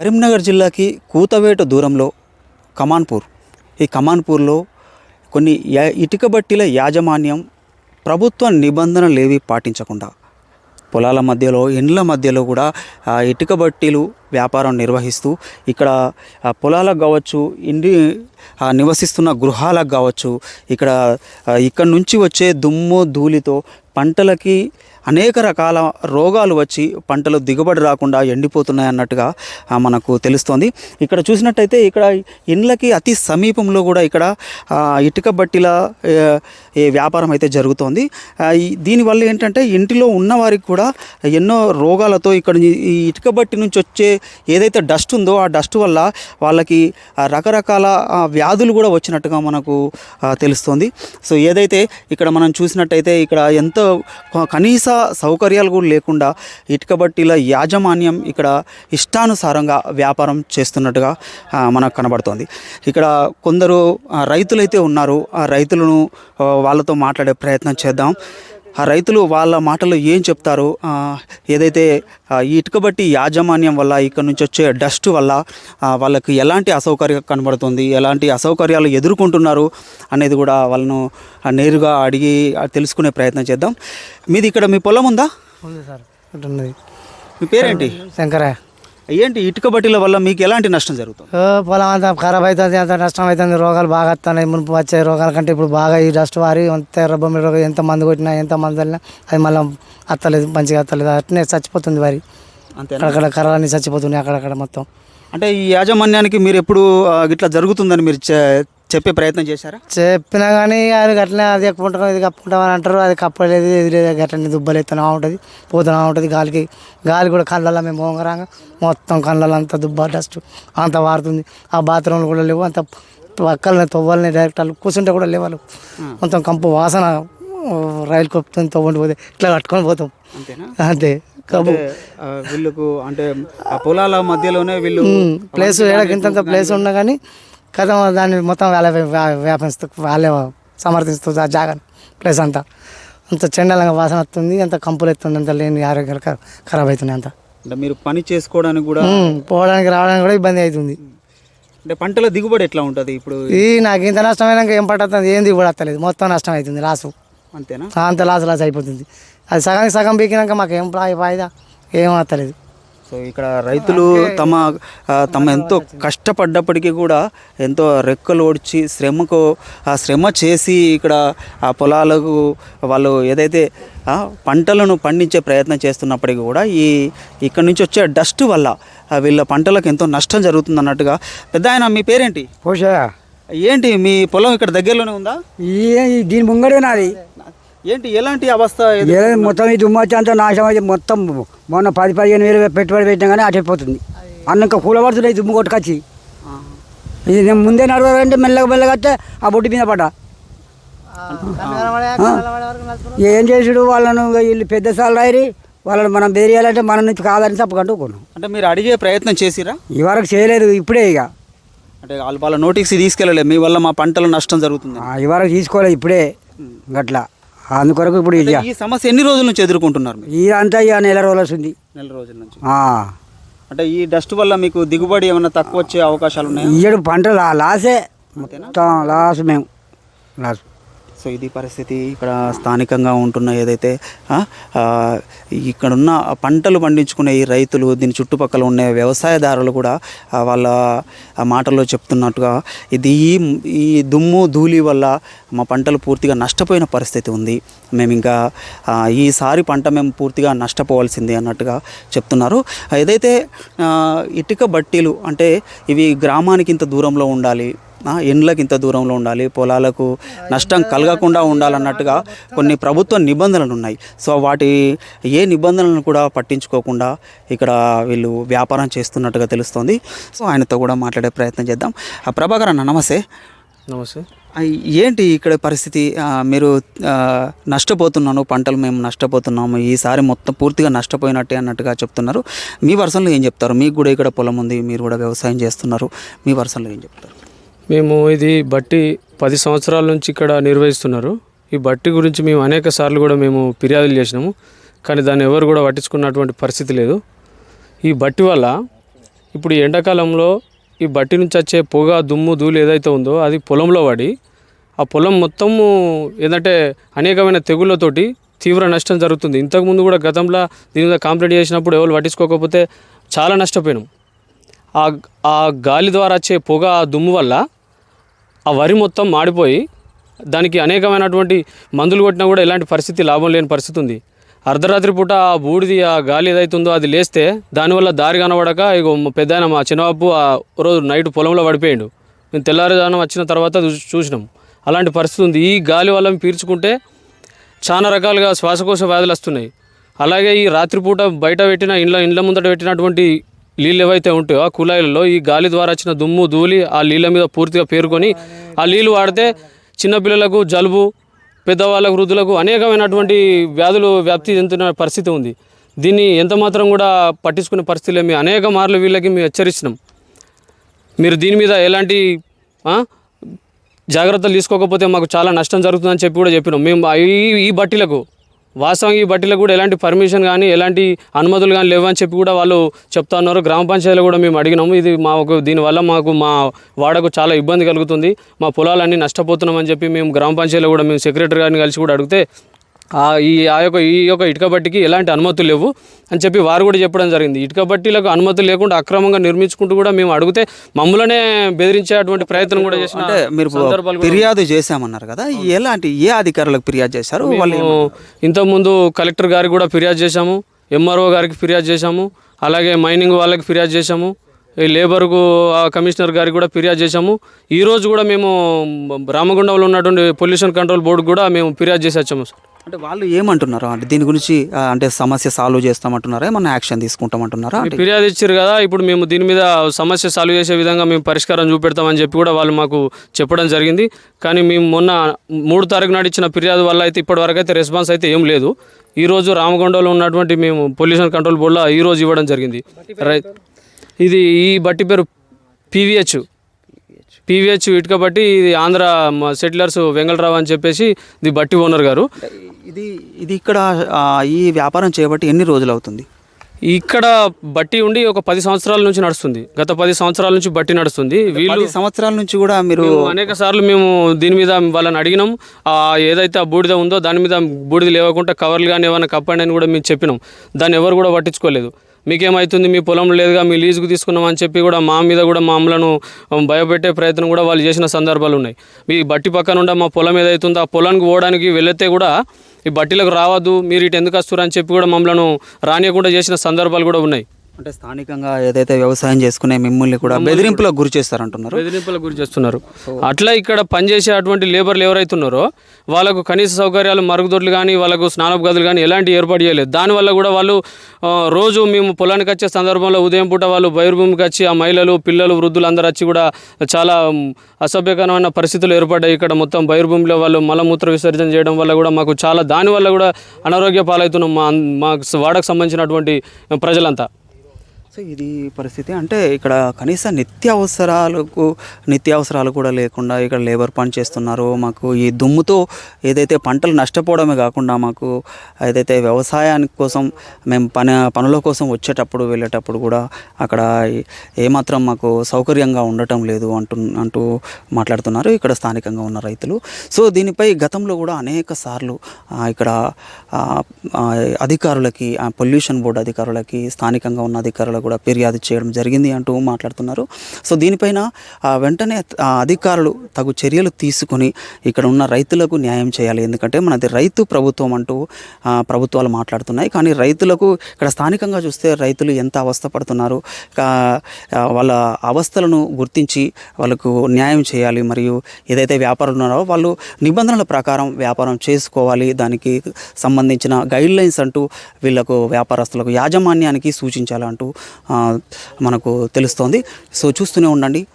కరీంనగర్ జిల్లాకి కూతవేట దూరంలో కమాన్పూర్. ఈ కమాన్పూర్లో కొన్ని యా- ఇటుక బట్టీల యాజమాన్యం ప్రభుత్వ నిబంధనలు ఏవి పాటించకుండా. పొలాల మధ్యలో ఇండ్ల మధ్యలో కూడా ఇటుక బట్టీలు వ్యాపారం నిర్వహిస్తూ ఇక్కడ పొలాలకు కావచ్చు ఇండి నివసిస్తున్న గృహాలకు కావచ్చు ఇక్కడ ఇక్కడ నుంచి వచ్చే దుమ్ము ధూళితో పంటలకి అనేక రకాల రోగాలు వచ్చి పంటలు దిగుబడి రాకుండా ఎండిపోతున్నాయి అన్నట్టుగా మనకు తెలుస్తోంది. ఇక్కడ చూసినట్టయితే ఇక్కడ ఇండ్లకి అతి సమీపంలో కూడా ఇక్కడ ఇటుక బట్టిల ఈ వ్యాపారం అయితే జరుగుతోంది. దీనివల్ల ఏంటంటే ఇంటిలో ఉన్నవారికి కూడా ఎన్నో రోగాలతో ఇక్కడ ఈ ఇటుక బట్టి నుంచి వచ్చే ఏదైతే డస్ట్ ఉందో ఆ డస్ట్ వల్ల వాళ్ళకి రకరకాల వ్యాధులు కూడా వచ్చినట్టుగా మనకు తెలుస్తుంది తెలుస్తోంది. సో ఏదైతే ఇక్కడ మనం చూసినట్టయితే ఇక్కడ ఎంతో కనీస సౌకర్యాలు కూడా లేకుండా ఇటుక బట్టీల యాజమాన్యం ఇక్కడ ఇష్టానుసారంగా వ్యాపారం చేస్తున్నట్టుగా మనకు కనబడుతోంది. ఇక్కడ కొందరు రైతులైతే ఉన్నారు. ఆ రైతులను వాళ్ళతో మాట్లాడే ప్రయత్నం చేద్దాం. ఆ రైతులు వాళ్ళ మాటలు ఏం చెప్తారు ఏదైతే ఇటుక బట్టి యాజమాన్యం వల్ల ఇక్కడ నుంచి వచ్చే డస్ట్ వల్ల వాళ్ళకి ఎలాంటి అసౌకర్యం కనబడుతుంది ఎలాంటి అసౌకర్యాలు ఎదుర్కొంటున్నారు అనేది కూడా వాళ్ళను నేరుగా అడిగి తెలుసుకునే ప్రయత్నం చేద్దాం. మీది ఇక్కడ మీ పొలం ఉందా? ఉంది సార్ మీ పేరేంటి? శంకరయ్య. ఏంటి ఇటుక బట్టీల వల్ల మీకు ఎలాంటి నష్టం జరుగుతుంది? పొలం అంతా ఖరాబ్ అవుతుంది అంత నష్టం అవుతుంది రోగాలు బాగా వస్తున్నాయి మునుపు వచ్చే రోగాల కంటే ఇప్పుడు బాగా ఈ డస్ట్ వారి అంత ఎర్రబొమ్మి రోగం ఎంత మందు కొట్టినా ఎంత మందు వెళ్ళినా అది మళ్ళీ అత్తలేదు మంచిగా అత్తలేదు అట్నే చచ్చిపోతుంది వరి. అంతేనా? అక్కడక్కడ కర్రలన్నీ చచ్చిపోతున్నాయి అక్కడక్కడ మొత్తం. అంటే ఈ యాజమాన్యానికి మీరు ఎప్పుడు ఇట్లా జరుగుతుందని మీరు చెప్పే ప్రయత్నం చేశారా? చెప్పినా కానీ అది అట్లనే అది కప్పుకుంటాం ఇది కప్పుకుంటాం అని అంటారు. అది కప్పలేదు ఇది లేదు గట్లనే దుబ్బలు ఎత్తునా ఉంటుంది పోతున్నా ఉంటుంది. గాలికి గాలి కూడా కళ్ళల్లో మేము మోంగరాగా మొత్తం కళ్ళల్లో అంత దుబ్బ డస్ట్ అంత వారుతుంది. ఆ బాత్రూమ్లు కూడా లేవు అంత పక్కలనే తవ్వాలని డైరెక్ట్ వాళ్ళు కూర్చుంటే కూడా లేవు వాళ్ళు. మొత్తం కంపు వాసన రైలు కొప్పుతుంది తవ్వండి పోతే ఇట్లా కట్టుకొని పోతాం. అంతేనా? అంతే వీళ్ళకు అంటే ఆ పొలాల మధ్యలోనే వీళ్ళు ప్లేస్ ఇంత ప్లేస్ ఉన్నా కానీ కథ దాన్ని మొత్తం వాళ్ళ వ్యాపిస్తూ వాళ్ళే సమర్థిస్తూ ఆ జాగాని ప్లేస్ అంతా. అంత చెండాలంగా వాసన వస్తుంది అంత కంపులు ఎత్తుంది అంత లేని ఆరోగ్యాలు ఖరాబ్ అవుతున్నాయి అంత. అంటే మీరు పని చేసుకోవడానికి కూడా పోవడానికి రావడానికి కూడా ఇబ్బంది అవుతుంది. అంటే పంటల దిగుబడి ఎట్లా ఉంటుంది ఇప్పుడు? ఈ నాకు ఇంత నష్టమైనాక ఏం పట్టతుంది ఏంది కూడా వస్తలేదు. మొత్తం నష్టం అవుతుంది లాసు. అంతేనా? అంత లాస్ లాస్ అయిపోతుంది. అది సగానికి సగం పీకినాక మాకు ఏం ఫాయిదా? ఏం వస్తలేదు. సో ఇక్కడ రైతులు తమ తమ ఎంతో కష్టపడ్డప్పటికీ కూడా ఎంతో రెక్కలు ఓడ్చి శ్రమకు ఆ శ్రమ చేసి ఇక్కడ ఆ పొలాలకు వాళ్ళు ఏదైతే పంటలను పండించే ప్రయత్నం చేస్తున్నప్పటికీ కూడా ఈ ఇక్కడ నుంచి వచ్చే డస్ట్ వల్ల ఆ, వీళ్ళ పంటలకు ఎంతో నష్టం జరుగుతుంది అన్నట్టుగా పెద్ద ఆయన మీ పేరేంటి? పోషా ఏంటి మీ పొలం ఇక్కడ దగ్గరలోనే ఉందా? ఈ దీని ముంగడే నాది ఏంటి ఎలాంటి అవస్థ మొత్తం ఈ దుమ్మచ్చి అంతా నాశనం అయితే మొత్తం మొన్న పది పదిహేను వేలు పెట్టుబడి పెట్టినా కానీ అటైపోతుంది అన్న ఇంకా కూలబడుతున్నాయి దుమ్ము కొట్టుకొచ్చి. ఇది నేను ముందే నడవాలంటే మెల్లగా మెల్లగా వస్తే ఆ బొడ్డు మీద పడ్డా. ఏం చేసుడు వాళ్ళను వీళ్ళు పెద్ద సార్లు రాయరి వాళ్ళని మనం బేరియాలంటే మన నుంచి కాదని తప్పకంటూ కొన్నాం అంటే మీరు అడిగే ప్రయత్నం చేసిరా? ఈ వరకు చేయలేదు ఇప్పుడే ఇక. అంటే వాళ్ళ వాళ్ళ నోటీస్ తీసుకెళ్ళలేదు మీ వల్ల మా పంటలు నష్టం జరుగుతుంది. ఆ, ఈ వరకు తీసుకోలేదు ఇప్పుడే. గట్లా. అందుకొరకు ఇప్పుడు ఇది ఈ సమస్య ఎన్ని రోజుల నుంచి ఎదుర్కొంటున్నారు ఇదంతా ఇక నెల రోజులు వస్తుంది నెల రోజుల నుంచి. అంటే ఈ డస్ట్ వల్ల మీకు దిగుబడి ఏమైనా తక్కువ వచ్చే అవకాశాలు ఉన్నాయా? ఇయ్యడు పంట లాసే. మొత్తం లాస్ మేము. లాస్. సో ఇది పరిస్థితి ఇక్కడ స్థానికంగా ఉంటున్న ఏదైతే ఇక్కడున్న పంటలు పండించుకునే ఈ రైతులు దీని చుట్టుపక్కల ఉండే వ్యవసాయదారులు కూడా వాళ్ళ మాటల్లో చెప్తున్నట్టుగా ఇది ఈ ఈ దుమ్ము ధూళి వల్ల మా పంటలు పూర్తిగా నష్టపోయిన పరిస్థితి ఉంది. మేము ఇంకా ఈసారి పంట మేము పూర్తిగా నష్టపోవాల్సిందే అన్నట్టుగా చెప్తున్నారు. ఏదైతే ఇటుక బట్టీలు అంటే ఇవి గ్రామానికి ఇంత దూరంలో ఉండాలి ఆ, ఇంత దూరంలో ఉండాలి పొలాలకు నష్టం కలగకుండా ఉండాలన్నట్టుగా కొన్ని ప్రభుత్వ నిబంధనలు ఉన్నాయి. సో వాటి ఏ నిబంధనలను కూడా పట్టించుకోకుండా ఇక్కడ వీళ్ళు వ్యాపారం చేస్తున్నట్టుగా తెలుస్తోంది. సో ఆయనతో కూడా మాట్లాడే ప్రయత్నం చేద్దాం. ప్రభాకర్ అన్న నమస్తే. నమస్తే. ఏంటి ఇక్కడ పరిస్థితి? మీరు నష్టపోతున్నాను పంటలు మేము నష్టపోతున్నాము ఈసారి మొత్తం పూర్తిగా నష్టపోయినట్టే అన్నట్టుగా చెప్తున్నారు. మీ వర్షంలో ఏం చెప్తారు? మీకు కూడా ఇక్కడ పొలం ఉంది మీరు కూడా వ్యవసాయం చేస్తున్నారు. మీ వర్షంలో ఏం చెప్తారు? మేము ఇది బట్టి పది సంవత్సరాల నుంచి ఇక్కడ నిర్వహిస్తున్నారు. ఈ బట్టి గురించి మేము అనేక సార్లు కూడా మేము ఫిర్యాదులు చేసినాము. కానీ దాన్ని ఎవరు కూడా పట్టించుకున్నటువంటి పరిస్థితి లేదు. ఈ బట్టి వల్ల ఇప్పుడు ఎండాకాలంలో ఈ బట్టి నుంచి వచ్చే పొగ దుమ్ము ధూళి ఏదైతే ఉందో అది పొలంలో పడి ఆ పొలం మొత్తము ఏంటంటే అనేకమైన తెగుళ్ళతోటి తీవ్ర నష్టం జరుగుతుంది. ఇంతకుముందు కూడా గతంలో దీని మీద కంప్లైంట్ చేసినప్పుడు ఎవరు పట్టించుకోకపోతే చాలా నష్టపోయినాం. ఆ గాలి ద్వారా వచ్చే పొగ ఆ దుమ్ము వల్ల ఆ వరి మొత్తం మాడిపోయి దానికి అనేకమైనటువంటి మందులు కొట్టినా కూడా ఎలాంటి పరిస్థితి లాభం లేని పరిస్థితి ఉంది. అర్ధరాత్రి పూట ఆ బూడిది ఆ గాలి ఏదైతుందో అది లేస్తే దానివల్ల దారి కనబడక ఇగో మా పెద్దాయన మా చిన్నబాబు ఆ రోజు నైట్ పొలంలో పడిపోయాడు. మేము తెల్లారుజామున వచ్చిన తర్వాత చూ- చూసినాం. అలాంటి పరిస్థితి ఉంది. ఈ గాలి వల్ల పీల్చుకుంటే చాలా రకాలుగా శ్వాసకోశ వ్యాధులు వస్తున్నాయి. అలాగే ఈ రాత్రిపూట బయట పెట్టిన ఇండ్ల ఇండ్ల ముందట పెట్టినటువంటి నీళ్ళు ఏవైతే ఉంటాయో ఆ కుళాయిలలో ఈ గాలి ద్వారా వచ్చిన దుమ్ము ధూళి ఆ నీళ్ళ మీద పూర్తిగా పేరుకొని ఆ నీళ్ళు వాడితే చిన్నపిల్లలకు జలుబు పెద్దవాళ్ళకు వృద్ధులకు అనేకమైనటువంటి వ్యాధులు వ్యాప్తి చెందుతున్న పరిస్థితి ఉంది. దీన్ని ఎంతమాత్రం కూడా పట్టించుకునే పరిస్థితి లేదు. మేము అనేక మార్లు వీళ్ళకి మేము హెచ్చరించినాం మీరు దీని మీద ఎలాంటి జాగ్రత్తలు తీసుకోకపోతే మాకు చాలా నష్టం జరుగుతుందని చెప్పి కూడా చెప్పినాం. మేము ఈ ఈ బట్టీలకు వాస్తవంగా ఈ బట్టీలకు కూడా ఎలాంటి పర్మిషన్ కానీ ఎలాంటి అనుమతులు కానీ లేవని చెప్పి కూడా వాళ్ళు చెప్తా ఉన్నారు. గ్రామ పంచాయతీలో కూడా మేము అడిగినాము. ఇది మాకు దీనివల్ల మాకు మా వాడకు చాలా ఇబ్బంది కలుగుతుంది. మా పొలాలన్నీ నష్టపోతున్నామని చెప్పి మేము గ్రామ పంచాయతీలో కూడా మేము సెక్రటరీ గారిని కలిసి కూడా అడిగితే ఈ ఆ యొక్క ఈ యొక్క ఇటుక బట్టికి ఎలాంటి అనుమతులు లేవు అని చెప్పి వారు కూడా చెప్పడం జరిగింది. ఇటుక బట్టీలకు అనుమతులు లేకుండా అక్రమంగా నిర్మించుకుంటూ కూడా మేము అడిగితే మమ్మల్నే బెదిరించేటువంటి ప్రయత్నం కూడా చేసిన అంటే మీరు ఫిర్యాదు చేశామన్నారు కదా ఎలాంటి ఏ అధికారులకు ఫిర్యాదు చేశారు? వాళ్ళు ఇంతకుముందు కలెక్టర్ గారికి కూడా ఫిర్యాదు చేశాము ఎంఆర్ఓ గారికి ఫిర్యాదు చేశాము అలాగే మైనింగ్ వాళ్ళకి ఫిర్యాదు చేశాము ఈ లేబర్కు ఆ కమిషనర్ గారికి కూడా ఫిర్యాదు చేశాము. ఈ రోజు కూడా మేము రామగుండంలో ఉన్నటువంటి పొల్యూషన్ కంట్రోల్ బోర్డు కూడా మేము ఫిర్యాదు చేసి వచ్చాము సార్. అంటే వాళ్ళు ఏమంటున్నారు? అంటే దీని గురించి అంటే సమస్య సాల్వ్ చేస్తామంటున్నారా? ఏమన్నా యాక్షన్ తీసుకుంటామంటున్నారా? అంటే ఫిర్యాదు ఇచ్చారు కదా ఇప్పుడు మేము దీని మీద సమస్య సాల్వ్ చేసే విధంగా మేము పరిష్కారం చూపెడతామని చెప్పి కూడా వాళ్ళు మాకు చెప్పడం జరిగింది. కానీ మేము మొన్న మూడు తారీఖు నాడు ఇచ్చిన ఫిర్యాదు వల్ల అయితే ఇప్పటి వరకు అయితే రెస్పాన్స్ అయితే ఏం లేదు. ఈ రోజు రామకొండలో ఉన్నటువంటి మేము పొల్యూషన్ కంట్రోల్ బోర్డులో ఈ రోజు ఇవ్వడం జరిగింది. ఇది ఈ బట్టి పేరు పీవీహెచ్ పీవీహెచ్ ఇటుక బట్టి ఇది ఆంధ్ర సెటిలర్స్ వెంగళరావు అని చెప్పేసి ఇది బట్టి ఓనర్ గారు. ఇది ఇది ఇక్కడ ఈ వ్యాపారం చేయబట్టి ఎన్ని రోజులు అవుతుంది? ఇక్కడ బట్టి ఉండి ఒక పది సంవత్సరాల నుంచి నడుస్తుంది. గత పది సంవత్సరాల నుంచి బట్టి నడుస్తుంది. వీళ్ళు సంవత్సరాల నుంచి కూడా మీరు అనేక సార్లు మేము దీని మీద వాళ్ళని అడిగినాం. ఆ ఏదైతే ఆ బూడిద ఉందో దాని మీద బూడిద లేవకుండా కవర్లు కానీ ఏమైనా కప్పండి అని కూడా మేము చెప్పినాం. దాన్ని ఎవరు కూడా పట్టించుకోలేదు. మీకేమవుతుంది మీ పొలంలో లేదుగా మీ లీజుకు తీసుకున్నాం అని చెప్పి కూడా మా మీద కూడా మమ్మలను భయపెట్టే ప్రయత్నం కూడా వాళ్ళు చేసిన సందర్భాలు ఉన్నాయి. మీ బట్టి పక్కన ఉండే మా పొలం ఏదైతుందో ఆ పొలానికి పోవడానికి వెళితే కూడా ఈ బట్టీలకు రావద్దు మీరు ఇటు ఎందుకు వస్తున్నారు అని చెప్పి కూడా మమ్మలను రానియకుండా చేసిన సందర్భాలు కూడా ఉన్నాయి. అంటే స్థానికంగా ఏదైతే వ్యవసాయం చేసుకునే మిమ్మల్ని కూడా బెదిరింపులకు గురి చేస్తారంటున్నారు బెదిరింపులకు గురి చేస్తున్నారు అట్లా ఇక్కడ పనిచేసే అటువంటి లేబర్లు ఎవరైతే ఉన్నారో వాళ్ళకు కనీస సౌకర్యాలు మరుగుదొడ్లు కానీ వాళ్ళకు స్నానపు గదులు కానీ ఎలాంటి ఏర్పాటు చేయలేదు. దానివల్ల కూడా వాళ్ళు రోజు మేము పొలానికి వచ్చే సందర్భంలో ఉదయం పూట వాళ్ళు బైరుభూమికి వచ్చి ఆ మహిళలు పిల్లలు వృద్ధులు అందరూ వచ్చి కూడా చాలా అసభ్యకరమైన పరిస్థితులు ఏర్పడ్డాయి. ఇక్కడ మొత్తం బైరుభూమిలో వాళ్ళు మలమూత్ర విసర్జన చేయడం వల్ల కూడా మాకు చాలా దానివల్ల కూడా అనారోగ్య పాలవుతున్నాం మా మా వాడకు సంబంధించినటువంటి ప్రజలంతా. సో ఇది పరిస్థితి. అంటే ఇక్కడ కనీస నిత్యావసరాలకు నిత్యావసరాలు కూడా లేకుండా ఇక్కడ లేబర్ పని చేస్తున్నారు. మాకు ఈ దుమ్ముతో ఏదైతే పంటలు నష్టపోవడమే కాకుండా మాకు ఏదైతే వ్యవసాయానికి కోసం మేము పని పనుల కోసం వచ్చేటప్పుడు వెళ్ళేటప్పుడు కూడా అక్కడ ఏ- ఏమాత్రం మాకు సౌకర్యంగా ఉండటం లేదు అంటు అంటూ మాట్లాడుతున్నారు ఇక్కడ స్థానికంగా ఉన్న రైతులు. సో దీనిపై గతంలో కూడా అనేక సార్లు ఇక్కడ అధికారులకి ఆ పొల్యూషన్ బోర్డు అధికారులకి స్థానికంగా ఉన్న అధికారులకు కూడా ఫిర్యాదు చేయడం జరిగింది అంటూ మాట్లాడుతున్నారు. సో దీనిపైన వెంటనే అధికారులు తగు చర్యలు తీసుకొని ఇక్కడ ఉన్న రైతులకు న్యాయం చేయాలి. ఎందుకంటే మనది రైతు ప్రభుత్వం అంటూ ప్రభుత్వాలు మాట్లాడుతున్నాయి. కానీ రైతులకు ఇక్కడ స్థానికంగా చూస్తే రైతులు ఎంత అవస్థపడుతున్నారు పడుతున్నారు వాళ్ళ అవస్థలను గుర్తించి వాళ్ళకు న్యాయం చేయాలి. మరియు ఏదైతే వ్యాపారులు ఉన్నారో వాళ్ళు నిబంధనల ప్రకారం వ్యాపారం చేసుకోవాలి. దానికి సంబంధించిన గైడ్ లైన్స్ అంటూ వీళ్ళకు వ్యాపారస్తులకు యాజమాన్యానికి సూచించాలంటూ మనకు తెలుస్తోంది. సో చూస్తూనే ఉండండి.